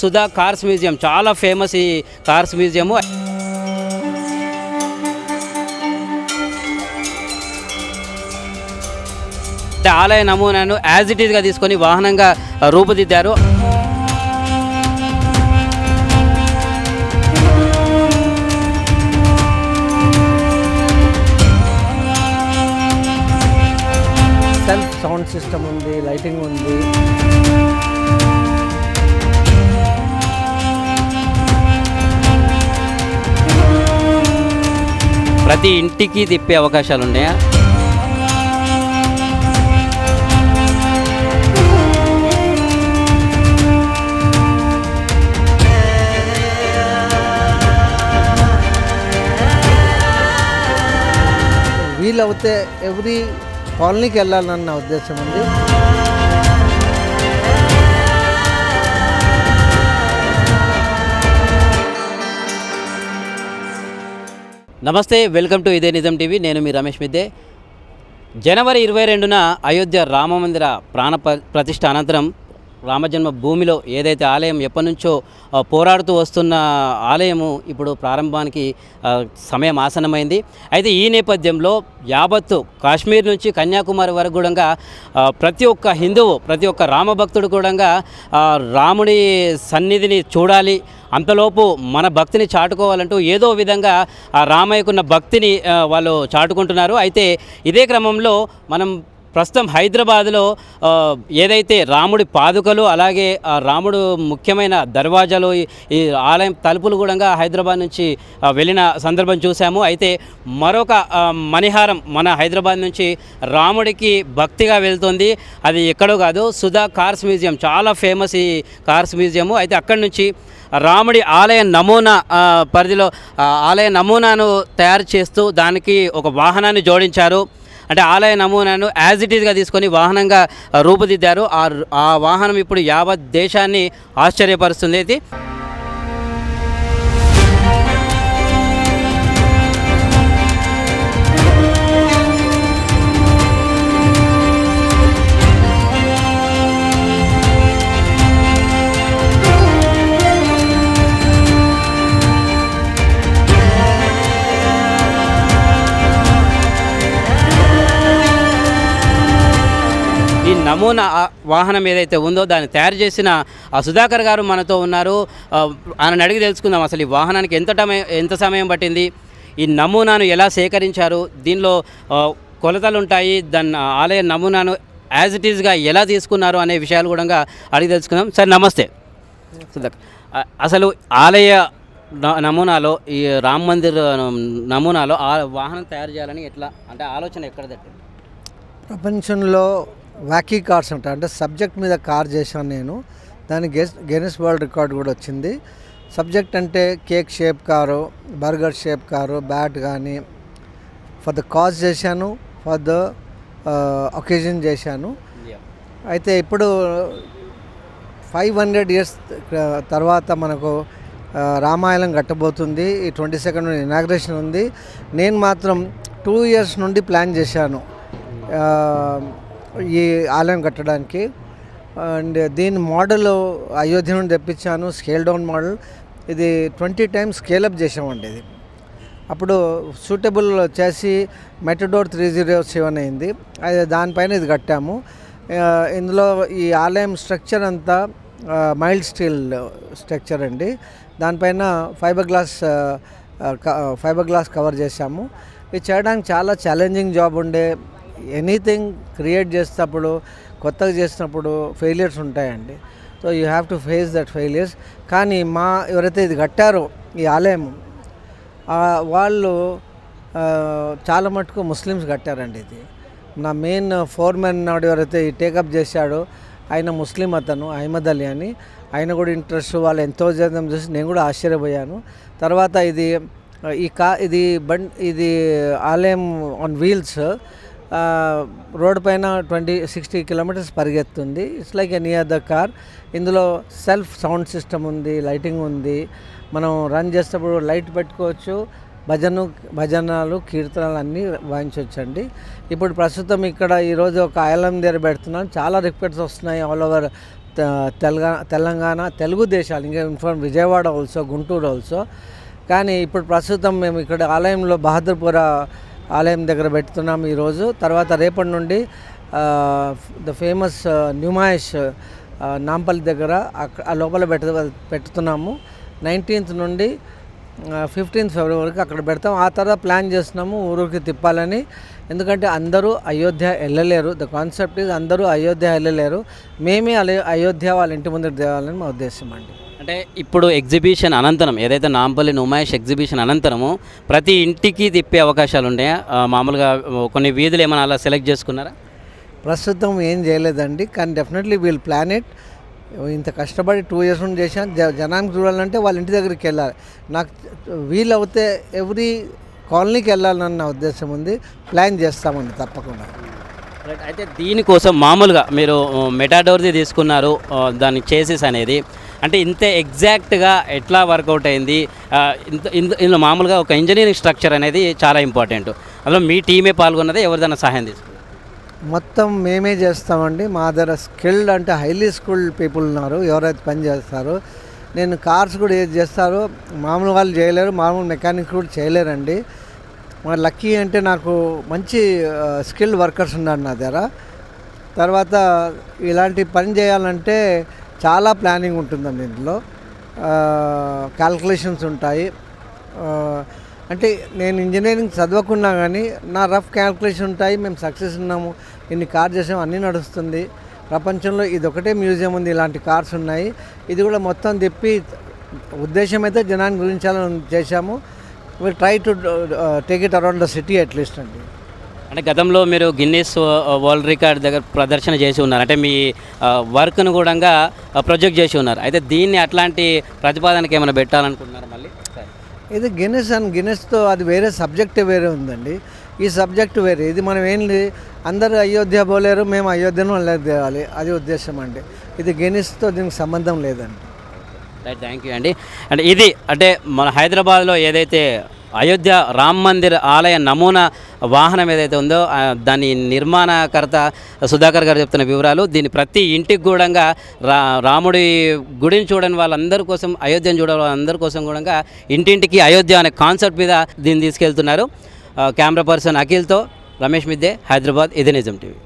Sudha cars museum చాలా famous ఈ cars museum ఆలయ నమూనాను యాజ్ ఇట్ ఈస్గా తీసుకొని వాహనంగా రూపుదిద్దారు. సెల్ఫ్ సౌండ్ సిస్టమ్ ఉంది లైటింగ్ ఉంది. ప్రతి ఇంటికి తిప్పే అవకాశాలు ఉన్నాయా వీలవుతే ఎవ్రీ కాలనీకి వెళ్ళాలన్న ఉద్దేశం ఉంది. నమస్తే వెల్కమ్ టు ఇదే నిజం టీవీ. నేను మీ రమేష్ మిద్దే. జనవరి ఇరవై రెండున అయోధ్య రామమందిర ప్రాణ ప్రతిష్ట అనంతరం రామజన్మ భూమిలో ఏదైతే ఆలయం ఎప్పటి నుంచో పోరాడుతూ వస్తున్న ఆలయము ఇప్పుడు ప్రారంభానికి సమయం ఆసనమైంది అయితే ఈ నేపథ్యంలో యావత్తు కాశ్మీర్ నుంచి కన్యాకుమారి వరకు కూడా ప్రతి ఒక్క హిందువు ప్రతి ఒక్క రామభక్తుడు కూడా రాముడి సన్నిధిని చూడాలి. అంతలోపు మన భక్తిని చాటుకోవాలంటూ ఏదో విధంగా ఆ రామయ్యకున్న భక్తిని వాళ్ళు చాటుకుంటున్నారు. అయితే ఇదే క్రమంలో మనం ప్రస్తుతం హైదరాబాద్లో ఏదైతే రాముడి పాదుకలు అలాగే రాముడు ముఖ్యమైన దర్వాజాలు ఈ- ఈ ఆలయం తలుపులు కూడా హైదరాబాద్ నుంచి వెళ్ళిన సందర్భం చూసాము అయితే మరొక మణిహారం మన హైదరాబాద్ నుంచి రాముడికి భక్తిగా వెళ్తుంది. అది ఎక్కడో కాదు సుధా కార్స్ మ్యూజియం. చాలా ఫేమస్ ఈ కార్స్ మ్యూజియం అయితే అక్కడి నుంచి రాముడి ఆలయ నమూనా పరిధిలో ఆలయ నమూనాను తయారు చేస్తూ దానికి ఒక వాహనాన్ని జోడించారు. అంటే ఆలయ నమూనాను యాజ్ ఇట్ ఈస్గా తీసుకొని వాహనంగా రూపుదిద్దారు. ఆ వాహనం ఇప్పుడు యావత్ దేశాన్ని ఆశ్చర్యపరుస్తుంది. అయితే నమూనా వాహనం ఏదైతే ఉందో దాన్ని తయారు చేసిన ఆ సుధాకర్ గారు మనతో ఉన్నారు. ఆయన అడిగి తెలుసుకుందాం అసలు ఈ వాహనానికి ఎంత ఎంత సమయం పట్టింది? ఈ నమూనాను ఎలా సేకరించారు? దీనిలో కొలతలు ఉంటాయి. దాని ఆలయ నమూనాను యాజ్ ఇట్ ఈస్గా ఎలా తీసుకున్నారు అనే విషయాలు కూడా అడిగి తెలుసుకుందాం. సార్ నమస్తే. సుధాకర్ అసలు ఆలయ నమూనాలో ఈ రామ్ మందిర్ నమూనాలో ఆ వాహనం తయారు చేయాలని ఎట్లా అంటే ఆలోచన ఎక్కడ తట్టింది? ప్రపంచంలో వ్యాకీ కార్స్ ఉంటాయి. అంటే సబ్జెక్ట్ మీద కార్ చేశాను నేను. దానికి గెస్ గెనిస్ వరల్డ్ రికార్డ్ కూడా వచ్చింది. సబ్జెక్ట్ అంటే cake shape car burger shape car bat కానీ ఫర్ ద కాజ్ చేశాను ఫర్ ద ఒకేజన్ చేశాను. అయితే ఇప్పుడు ఫైవ్ హండ్రెడ్ ఇయర్స్ తర్వాత మనకు రామాయణం కట్టబోతుంది. ఈ ట్వంటీ సెకండ్ ఇనాగ్రేషన్ ఉంది. నేను మాత్రం టూ ఇయర్స్ నుండి ప్లాన్ చేశాను. ఆ, ఈ ఆలయం కట్టడానికి. అండ్ దీని మోడల్ అయోధ్య నుండి తెప్పించాను స్కేల్ డౌన్ మోడల్. ఇది ట్వంటీ టైమ్స్ స్కేలప్ చేసామండి ఇది. అప్పుడు సూటబుల్ చేసి మెటడోర్ త్రీ జీరో సెవెన్ అయింది. అది దానిపైన ఇది కట్టాము. ఇందులో ఈ ఆలయం స్ట్రక్చర్ అంతా మైల్డ్ స్టీల్ స్ట్రక్చర్ అండి. దానిపైన fibre glass fibre glass cover చేశాము. ఇది చేయడానికి చాలా ఛాలెంజింగ్ జాబ్ ఉండే ఎనీథింగ్ క్రియేట్ చేసేటప్పుడు కొత్తగా చేసినప్పుడు ఫెయిలియర్స్ ఉంటాయండి. So you have to face that failures కానీ మా ఎవరైతే ఇది కట్టారో ఈ ఆలయం వాళ్ళు చాలా మటుకు ముస్లిమ్స్ కట్టారండి ఇది. నా మెయిన్ ఫోర్మెన్ నాడు ఎవరైతే ఈ టేకప్ చేశాడో ఆయన ముస్లిం అతను అహ్మద్ అలీ అని. ఆయన కూడా ఇంట్రెస్ట్ వాళ్ళు ఎంతో చేద్దాం చూసి నేను కూడా ఆశ్చర్యపోయాను. తర్వాత ఇది ఈ కా ఇది బండ్ ఇది ఆలయం ఆన్ వీల్స్ రోడ్ పైన twenty sixty kilometres పరిగెత్తుంది. It's like any other car ఇందులో సెల్ఫ్ సౌండ్ సిస్టమ్ ఉంది లైటింగ్ ఉంది. మనం రన్ చేసేటప్పుడు లైట్ పెట్టుకోవచ్చు. భజన భజనలు కీర్తనలు అన్నీ వాయించవచ్చండి. ఇప్పుడు ప్రస్తుతం ఇక్కడ ఈరోజు ఒక ఐలం దగ్గర పెడుతున్నాం. చాలా రిక్వెస్ట్స్ వస్తున్నాయి ఆల్ ఓవర్ తెలంగాణ తెలంగాణ తెలుగు దేశాలు. ఇంకా inform Vijayawada also Guntur also కానీ ఇప్పుడు ప్రస్తుతం మేము ఇక్కడ ఆలయంలో బహదూర్పుర ఆలయం దగ్గర పెడుతున్నాం ఈరోజు. తర్వాత రేపటి నుండి ద ఫేమస్ న్యూమాయిష్ నాంపల్లి దగ్గర ఆ లోపల పెట్ట పెడుతున్నాము నైన్టీన్త్ నుండి ఫిఫ్టీన్త్ ఫిబ్రవరి వరకు అక్కడ పెడతాం. ఆ తర్వాత ప్లాన్ చేస్తున్నాము ఊరికి తిప్పాలని. ఎందుకంటే అందరూ అయోధ్య వెళ్ళలేరు. ద కాన్సెప్ట్ ఇస్ అందరూ అయోధ్య వెళ్ళలేరు. మేమే అయోధ్య వాళ్ళ ఇంటి ముందుకు తేవాలని మా ఉద్దేశం అండి. అంటే ఇప్పుడు ఎగ్జిబిషన్ అనంతరం ఏదైతే నాంపల్లి నుమాయిష్ ఎగ్జిబిషన్ అనంతరము ప్రతి ఇంటికి తిప్పే అవకాశాలు ఉన్నాయా మామూలుగా కొన్ని వీధులు ఏమైనా అలా సెలెక్ట్ చేసుకున్నారా? ప్రస్తుతం ఏం చేయలేదండి కానీ డెఫినెట్లీ వీల్ ప్లాన్ ఇట్. ఇంత కష్టపడి టూ ఇయర్స్ నుండి చేశాను జ జనానికి చూడాలంటే వాళ్ళ ఇంటి దగ్గరికి వెళ్ళాలి. నాకు వీలవుతే ఎవ్రీ కాలనీకి వెళ్ళాలన్న ఉద్దేశం ఉంది ప్లాన్ చేస్తామండి తప్పకుండా. రైట్ అయితే దీనికోసం మామూలుగా మీరు మెటాడోర్ది తీసుకున్నారు ఆ, దాని చేసేస్ అనేది అంటే ఇంత ఎగ్జాక్ట్గా ఎట్లా వర్కౌట్ అయింది ఇంత ఇంత- ఇందులో మామూలుగా ఒక ఇంజనీరింగ్ స్ట్రక్చర్ అనేది చాలా ఇంపార్టెంట్. అందులో మీ టీమే పాల్గొన్నదే ఎవరిదైనా సహాయం తీసుకున్నారు మొత్తం మేమే చేస్తామండి. మా దగ్గర స్కిల్డ్ అంటే హైలీ స్కిల్డ్ పీపుల్ ఉన్నారు ఎవరైతే పని చేస్తారో. నేను కార్స్ కూడా ఏది చేస్తారో. మామూలు వాళ్ళు చేయలేరు మామూలు మెకానిక్ కూడా చేయలేరండి. మరి లక్కీ అంటే నాకు మంచి స్కిల్డ్ వర్కర్స్ ఉన్నారు నా దగ్గర. తర్వాత ఇలాంటి పని చేయాలంటే చాలా ప్లానింగ్ ఉంటుందండి ఇందులో. క్యాల్కులేషన్స్ ఉంటాయి. అంటే నేను ఇంజనీరింగ్ చదవకున్నా కానీ నా రఫ్ క్యాల్కులేషన్ ఉంటాయి. మేము సక్సెస్ ఉన్నాము. ఇన్ని కార్ చేసాము అన్నీ నడుస్తుంది. ప్రపంచంలో ఇది ఒకటే మ్యూజియం ఉంది. ఇలాంటి కార్స్ ఉన్నాయి. ఇది కూడా మొత్తం తిప్పి ఉద్దేశం అయితే జనాన్ని గురించాలని చేశాము. Will try to take it around the city at least అండి. అంటే గతంలో మీరు గిన్నీస్ వరల్డ్ రికార్డ్ దగ్గర ప్రదర్శన చేసి ఉన్నారు. అంటే మీ వర్క్ను కూడా ప్రొజెక్ట్ చేసి ఉన్నారు. అయితే దీన్ని అట్లాంటి ప్రతిపాదనకి ఏమైనా పెట్టాలనుకుంటున్నారు మళ్ళీ? ఇది గిన్నెస్ అండ్ గిన్నెస్తో అది వేరే సబ్జెక్ట్ వేరే ఉందండి. ఈ సబ్జెక్ట్ వేరే. ఇది మనం ఏంటి అందరూ అయోధ్య పోలేరు మేము అయోధ్యను తేవాలి అది ఉద్దేశం అండి. ఇది గిన్నెస్తో దీనికి సంబంధం లేదండి. రైట్ థ్యాంక్ యూ అండి. అంటే ఇది అంటే మన హైదరాబాద్లో ఏదైతే అయోధ్య రామ్ మందిర్ ఆలయ నమూనా వాహనం ఏదైతే ఉందో దాని నిర్మాణకర్త సుధాకర్ గారు చెప్తున్న వివరాలు. దీని ప్రతి ఇంటికి కూడా రా రాముడి గుడిని చూడని వాళ్ళందరి కోసం అయోధ్యను చూడని వాళ్ళందరి కోసం కూడా ఇంటింటికి అయోధ్య అనే కాన్సెప్ట్ మీద దీన్ని తీసుకెళ్తున్నారు. కెమెరా పర్సన్ అఖిల్తో రమేష్ మిద్దే హైదరాబాద్ ఇది నిజం టీవీ.